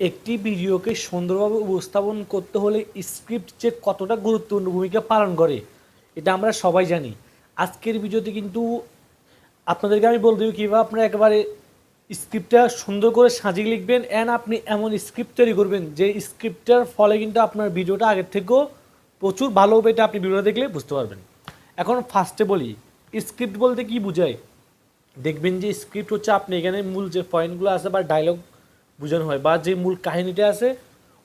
একটি ভিডিওকে সুন্দরভাবে উপস্থাপন করতে হলে স্ক্রিপ্ট যে কতটা গুরুত্বপূর্ণ ভূমিকা পালন করে, এটা আমরা সবাই জানি। আজকের ভিডিওতে কিন্তু আপনাদেরকে আমি বলতে কীভাবে আপনারা একেবারে স্ক্রিপ্টটা সুন্দর করে সাজিয়ে লিখবেন অ্যান্ড আপনি এমন স্ক্রিপ্ট তৈরি করবেন যে স্ক্রিপ্টটার ফলে কিন্তু আপনার ভিডিওটা আগের থেকেও প্রচুর ভালো হবে এটা আপনি ভিডিওটা দেখলে বুঝতে পারবেন। এখন ফার্স্টে বলি স্ক্রিপ্ট বলতে কি বোঝায়? দেখবেন যে স্ক্রিপ্ট হচ্ছে আপনি এখানে মূল যে পয়েন্টগুলো আছে বা ডায়লগ বোঝানো হয় বা যে মূল কাহিনীটা আছে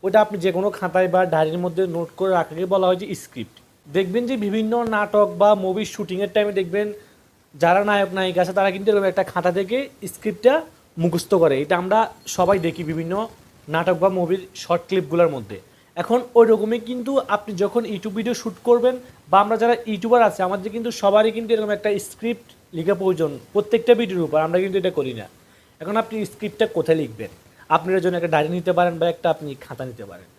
ওটা আপনি যে কোনো খাতায় বা ডায়েরির মধ্যে নোট করে রাখাকে বলা হয় যে স্ক্রিপ্ট। দেখবেন যে বিভিন্ন নাটক বা মুভির শুটিংয়ের টাইমে দেখবেন যারা নায়ক, নায়িকা আছে, তারা কিন্তু এরকম একটা খাতা থেকে স্ক্রিপ্টটা মুখস্থ করে। এটা আমরা সবাই দেখি বিভিন্ন নাটক বা মুভির শর্ট ক্লিপগুলোর মধ্যে। এখন ওই রকমই কিন্তু আপনি যখন ইউটিউব ভিডিও শ্যুট করবেন বা আমরা যারা ইউটিউবার আছে, আমাদের কিন্তু সবারই কিন্তু এরকম একটা স্ক্রিপ্ট লেখা প্রয়োজন প্রত্যেকটা ভিডিওর উপর। আমরা কিন্তু এটা করি না। এখন আপনি স্ক্রিপ্টটা কোথায় লিখবেন? আপনি এর জন্য একটা ডায়েরি নিতে পারেন বা একটা আপনি খাতা নিতে পারেন।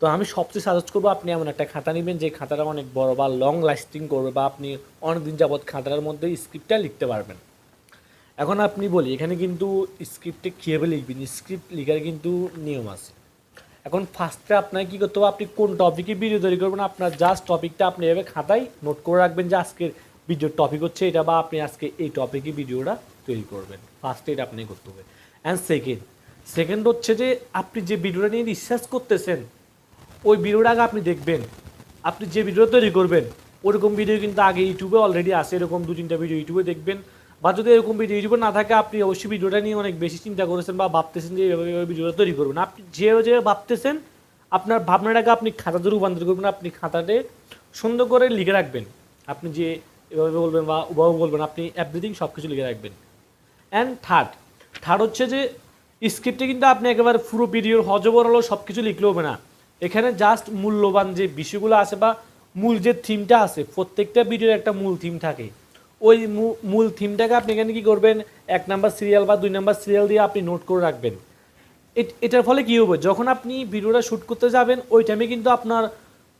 তো আমি সবচেয়ে সাজেস্ট করব আপনি এমন একটা খাতা নেবেন যে খাতাটা অনেক বড় বা লং লাস্টিং করবে বা আপনি অনেক দিন যাবৎ খাতাটার মধ্যে স্ক্রিপ্টটা লিখতে পারবেন। এখন আপনি বলি, এখানে কিন্তু স্ক্রিপ্টে কীভাবে লিখবেন? স্ক্রিপ্ট লেখার কিন্তু নিয়ম আছে। এখন ফার্স্টে আপনাকে কী করতে হবে? আপনি কোন টপিকে ভিডিও তৈরি করবেন? আপনার জাস্ট টপিকটা আপনি এভাবে খাতায় নোট করে রাখবেন যে আজকের ভিডিওর টপিক হচ্ছে এটা বা আপনি আজকে এই টপিকে ভিডিওটা তৈরি করবেন। ফার্স্টে এটা আপনি করতে হবে। অ্যান্ড সেকেন্ড সেকেন্ড হচ্ছে যে, আপনি যে ভিডিওটা নিয়ে রিসার্চ করতেছেন, ওই ভিডিওটা আগে আপনি দেখবেন। আপনি যে ভিডিও তৈরি করবেন, ওরকম ভিডিও কিন্তু আগে ইউটিউবে অলরেডি আছে, এরকম দু তিনটা ভিডিও ইউটিউবে দেখবেন। বা যদি এরকম ভিডিও ইউটিউবে না থাকে, আপনি অবশ্যই ভিডিওটা নিয়ে অনেক বেশি চিন্তা করেছেন বা ভাবতেছেন যে, এভাবে এভাবে ভিডিওটা তৈরি করবেন। আপনি যে যে ভাবতেছেন, আপনার ভাবনাটাকে আপনি খাতাতে রূপান্তর করবেন, আপনি খাতাতে সুন্দর করে লিখে রাখবেন। আপনি যে এভাবে বলবেন বা ওভাবে বলবেন, আপনি এভরিথিং সব কিছু লিখে রাখবেন। অ্যান্ড থার্ড থার্ড হচ্ছে যে স্ক্রিপ্টে কিন্তু আপনি একেবারে পুরো ভিডিওর হজবর হলো সব কিছু লিখলে হবে না। এখানে জাস্ট মূল্যবান যে বিষয়গুলো আছে বা মূল যে থিমটা আছে, প্রত্যেকটা ভিডিওর একটা মূল থিম থাকে। ওই মূল থিমটাকে আপনি এখানে কি করবেন? এক নাম্বার সিরিয়াল বা দুই নাম্বার সিরিয়াল দিয়ে আপনি নোট করে রাখবেন। এট- এটার ফলে কী হবে? যখন আপনি ভিডিওটা শ্যুট করতে যাবেন, ওই টাইমে কিন্তু আপনার,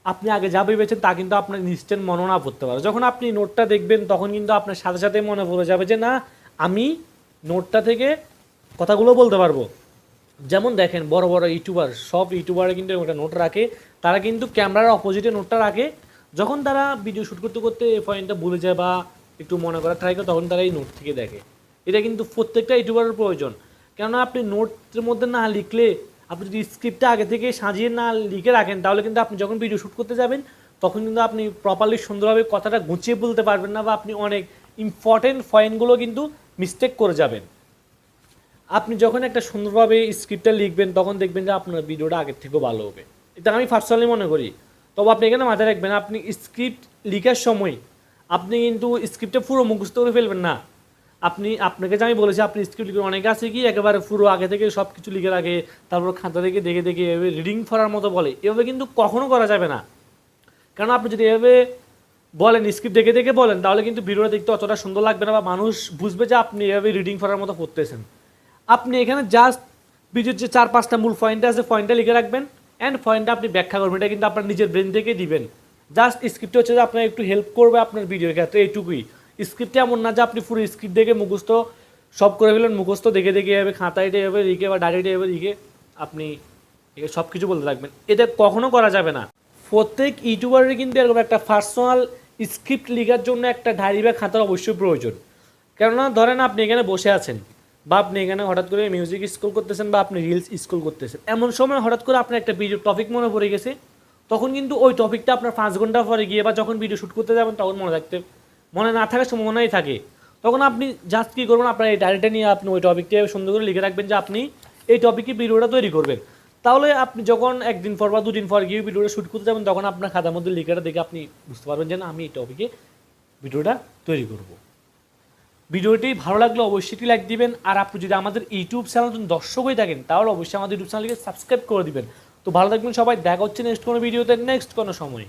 আপনি আগে যা ভেবেছেন তা কিন্তু আপনার ইনস্ট্যান্ট মনে না পড়তে পারে। যখন আপনি নোটটা দেখবেন, তখন কিন্তু আপনার সাথে সাথে মনে পড়ে যাবে যে, না, আমি নোটটা থেকে কথাগুলো বলতে পারব। যেমন দেখেন, বড় বড় ইউটিউবার, সব ইউটিউবারে কিন্তু একটা নোট রাখে। তারা কিন্তু ক্যামেরার অপোজিটে নোটটা রাখে। যখন তারা ভিডিও শ্যুট করতে করতে এই পয়েন্টটা ভুলে যায় বা একটু মনে করার ট্রাই করে, তখন তারা এই নোট থেকে দেখে। এটা কিন্তু প্রত্যেকটা ইউটিউবারের প্রয়োজন। কেননা আপনি নোটের মধ্যে না লিখলে, আপনি যদি স্ক্রিপ্টটা আগে থেকে সাজিয়ে না লিখে রাখেন, তাহলে কিন্তু আপনি যখন ভিডিও শ্যুট করতে যাবেন, তখন কিন্তু আপনি প্রপারলি সুন্দরভাবে কথাটা গুছিয়ে বলতে পারবেন না বা আপনি অনেক ইম্পর্টেন্ট পয়েন্টগুলো কিন্তু মিস্টেক করে যাবেন। আপনি যখন একটা সুন্দরভাবে স্ক্রিপ্টটা লিখবেন, তখন দেখবেন যে আপনার ভিডিওটা আগের থেকেও ভালো হবে। এটা আমি পার্সোনালি মনে করি। তবে আপনি এখানে মাথায় রাখবেন, আপনি স্ক্রিপ্ট লেখার সময় আপনি কিন্তু স্ক্রিপ্টটা পুরো মুখস্থ করে ফেলবেন না। আপনি, আপনাকে যে আমি বলেছি, আপনি স্ক্রিপ্ট লিখবেন, অনেকে আছে কি, একেবারে পুরো আগে থেকে সব কিছু লিখে রাখে, তারপর খাতা থেকে দেখে দেখে এভাবে রিডিং পড়ার মতো বলে। এভাবে কিন্তু কখনো করা যাবে না। কারণ আপনি যদি এভাবে বলেন স্ক্রিপ্ট দেখে দেখে বলেন, তাহলে কিন্তু ভিডিওটা দেখতে অতটা সুন্দর লাগবে না বা মানুষ বুঝবে যে আপনি এভাবে রিডিং পড়ার মতো পড়তেছেন আপনি এখানে জাস্ট ভিডিওর যে চার পাঁচটা মূল পয়েন্ট আছে পয়েন্টটা লিখে রাখবেন অ্যান্ড পয়েন্টটা আপনি ব্যাখ্যা করবেন। এটা কিন্তু আপনার নিজের ব্রেন থেকে দিবেন। জাস্ট স্ক্রিপ্ট হচ্ছে যে আপনার একটু হেল্প করবে আপনার ভিডিওর ক্ষেত্রে, এইটুকুই। স্ক্রিপ্টে এমন না যে আপনি পুরো স্ক্রিপ্ট দেখে মুখস্থ সব করে ফেলেন মুখস্থ দেখে দেখে এভাবে খাতায় এভাবে লিখে বা ডায়েরিতে এভাবে লিখে আপনি সব কিছু বলতে থাকবেন। এটা কখনো করা যাবে না। প্রত্যেক ইউটিউবারের কিন্তু এরকম একটা পার্সোনাল স্ক্রিপ্ট লেখার জন্য একটা ডায়েরি বা খাতার অবশ্যই প্রয়োজন। কেননা ধরেন আপনি এখানে বসে আছেন। বা আপনি এখানে হঠাৎ করে মিউজিক স্কুল করতেছেন, বা আপনি রিলস স্কুল করতেছেন। এমন সময় হঠাৎ করে আপনার একটা ভিডিও টপিক মনে পড়ে গেছে। তখন কিন্তু ওই টপিকটা আপনার পাঁচ ঘণ্টা পরে গিয়ে বা যখন ভিডিও শ্যুট করতে যাবেন, তখন মনে থাকতে, মনে না থাকার সম্ভাবনাই থাকে। তখন আপনি জাস্ট কী করবেন, আপনার এই ডায়েরিটা নিয়ে আপনি ওই টপিকটা সুন্দর করে লিখে রাখবেন যে আপনি এই টপিকে ভিডিওটা তৈরি করবেন। তাহলে আপনি যখন একদিন পর বা দুদিন পর গিয়ে ভিডিওটা শ্যুট করতে যাবেন, তখন আপনার খাতার মধ্যে লিখাটা দেখে আপনি বুঝতে পারবেন যে না, আমি এই টপিকে ভিডিওটা তৈরি করব। ভিডিওটি ভালো লাগলে অবশ্যই একটি লাইক দিবেন। আর আপনি যদি আমাদের ইউটিউব চ্যানেল দর্শক হয়ে থাকেন, তাহলে অবশ্যই আমাদের ইউটিউব চ্যানেলকে সাবস্ক্রাইব করে দিবেন। তো ভালো থাকবেন সবাই, দেখা হচ্ছে নেক্সট কোনো ভিডিওতে নেক্সট কোনো সময়।